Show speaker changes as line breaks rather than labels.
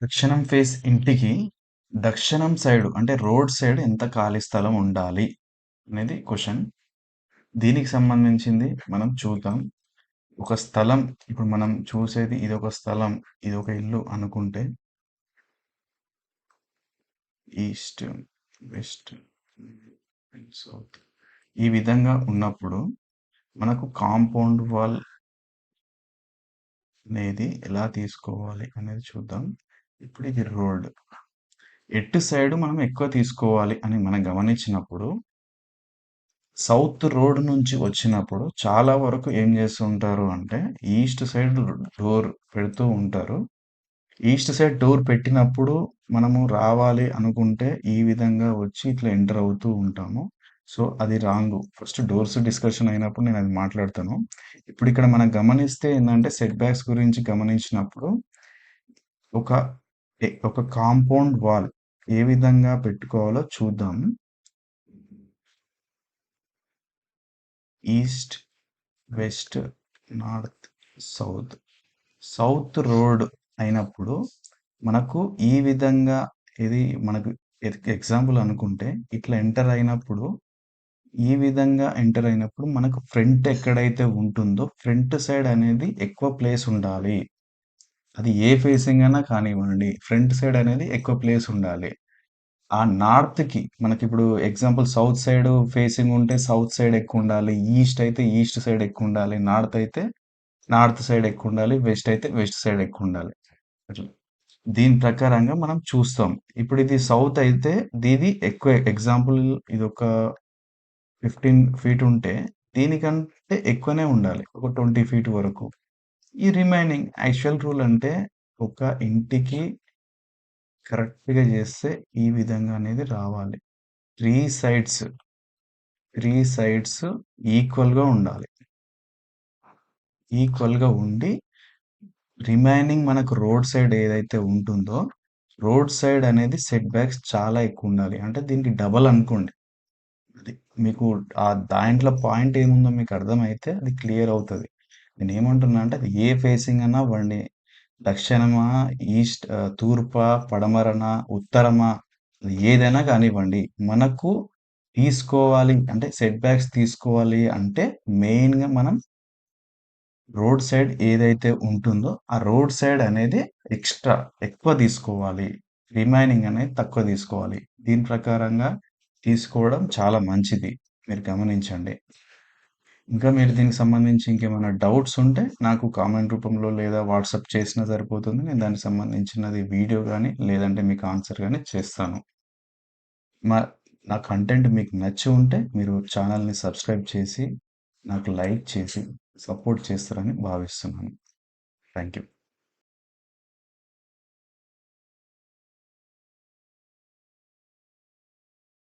దక్షిణం ఫేస్ ఇంటికి దక్షిణం సైడ్ అంటే రోడ్ సైడ్ ఎంత ఖాళీ స్థలం ఉండాలి అనేది క్వశ్చన్ దీనికి సంబంధించింది మనం చూద్దాం. ఒక స్థలం ఇప్పుడు మనం చూసేది ఇది ఒక స్థలం ఇది ఒక ఇల్లు అనుకుంటే ఈస్ట్ వెస్ట్ సౌత్ ఈ విధంగా ఉన్నప్పుడు మనకు కాంపౌండ్ వాల్ అనేది ఎలా తీసుకోవాలి అనేది చూద్దాం. ఇప్పుడు ఇది రోడ్. ఎటు సైడ్ మనం ఎక్కువ తీసుకోవాలి అని మనం గమనించినప్పుడు సౌత్ రోడ్ నుంచి వచ్చినప్పుడు చాలా వరకు ఏం చేస్తుంటారు అంటే ఈస్ట్ సైడ్ డోర్ పెడుతూ ఉంటారు. ఈస్ట్ సైడ్ డోర్ పెట్టినప్పుడు మనము రావాలి అనుకుంటే ఈ విధంగా వచ్చి ఇట్లా ఎంటర్ అవుతూ ఉంటాము. సో అది రాంగ్. ఫస్ట్ డోర్స్ డిస్కషన్ అయినప్పుడు నేను అది మాట్లాడతాను. ఇప్పుడు ఇక్కడ మనం గమనిస్తే ఏంటంటే సెట్ బ్యాక్స్ గురించి గమనించినప్పుడు ఒక ఒక కాంపౌండ్ వాల్ ఏ విధంగా పెట్టుకోవాలో చూద్దాం. East west north south. South road అయినప్పుడు మనకు ఈ విధంగా ఇది మనకు ఎగ్జాంపుల్ అనుకుంటే ఇట్లా ఎంటర్ అయినప్పుడు ఈ విధంగా ఎంటర్ అయినప్పుడు మనకు ఫ్రంట్ ఎక్కడైతే ఉంటుందో ఫ్రంట్ సైడ్ అనేది ఎక్కువ ప్లేస్ ఉండాలి. అది ఏ ఫేసింగ్ అయినా కానివ్వండి ఫ్రంట్ సైడ్ అనేది ఎక్కువ ప్లేస్ ఉండాలి. ఆ నార్త్కి మనకి ఇప్పుడు ఎగ్జాంపుల్ సౌత్ సైడ్ ఫేసింగ్ ఉంటే సౌత్ సైడ్ ఎక్కువ ఉండాలి ఈస్ట్ అయితే ఈస్ట్ సైడ్ ఎక్కువ ఉండాలి నార్త్ అయితే నార్త్ సైడ్ ఎక్కువ ఉండాలి వెస్ట్ అయితే వెస్ట్ సైడ్ ఎక్కువ ఉండాలి అట్లా. దీని ప్రకారంగా మనం చూస్తాం. ఇప్పుడు ఇది సౌత్ అయితే దీది ఎక్కువ ఎగ్జాంపుల్ ఇది ఒక ఫిఫ్టీన్ ఫీట్ ఉంటే దీనికంటే ఎక్కువనే ఉండాలి. ఒక ట్వంటీ ఫీట్ వరకు. ఈ రిమైనింగ్ యాక్చువల్ రూల్ అంటే ఒక ఇంటికి కరెక్ట్గా చేస్తే ఈ విధంగా అనేది రావాలి. త్రీ సైడ్స్ త్రీ సైడ్స్ ఈక్వల్గా ఉండాలి. ఈక్వల్గా ఉండి రిమైనింగ్ మనకు రోడ్ సైడ్ ఏదైతే ఉంటుందో రోడ్ సైడ్ అనేది సెట్ బ్యాక్స్ చాలా ఎక్కువ ఉండాలి. అంటే దీనికి డబల్ అనుకోండి. అది మీకు ఆ దాంట్లో పాయింట్ ఏముందో మీకు అర్థమైతే అది క్లియర్ అవుతుంది. నేను ఏమంటున్నా అంటే అది ఏ ఫేసింగ్ అన్నా వండి దక్షిణమా ఈస్ట్ తూర్పా పడమరనా ఉత్తరమా అది ఏదైనా కానివ్వండి మనకు తీసుకోవాలి అంటే సెట్ బ్యాక్స్ తీసుకోవాలి అంటే మెయిన్గా మనం రోడ్ సైడ్ ఏదైతే ఉంటుందో ఆ రోడ్ సైడ్ అనేది ఎక్స్ట్రా ఎక్కువ తీసుకోవాలి. రిమైనింగ్ అనేది తక్కువ తీసుకోవాలి. దీని ప్రకారంగా తీసుకోవడం చాలా మంచిది. మీరు గమనించండి. ఇంకా మీరు దీనికి సంబంధించి ఇంకేమైనా డౌట్స్ ఉంటే నాకు కామెంట్ రూపంలో లేదా వాట్సాప్ చేసినా సరిపోతుంది. నేను దానికి సంబంధించినది వీడియో కానీ లేదంటే మీకు ఆన్సర్ కానీ చేస్తాను. మా నా కంటెంట్ మీకు నచ్చి ఉంటే మీరు ఛానల్ని సబ్స్క్రైబ్ చేసి నాకు లైక్ చేసి సపోర్ట్ చేస్తారని భావిస్తున్నాను. Thank you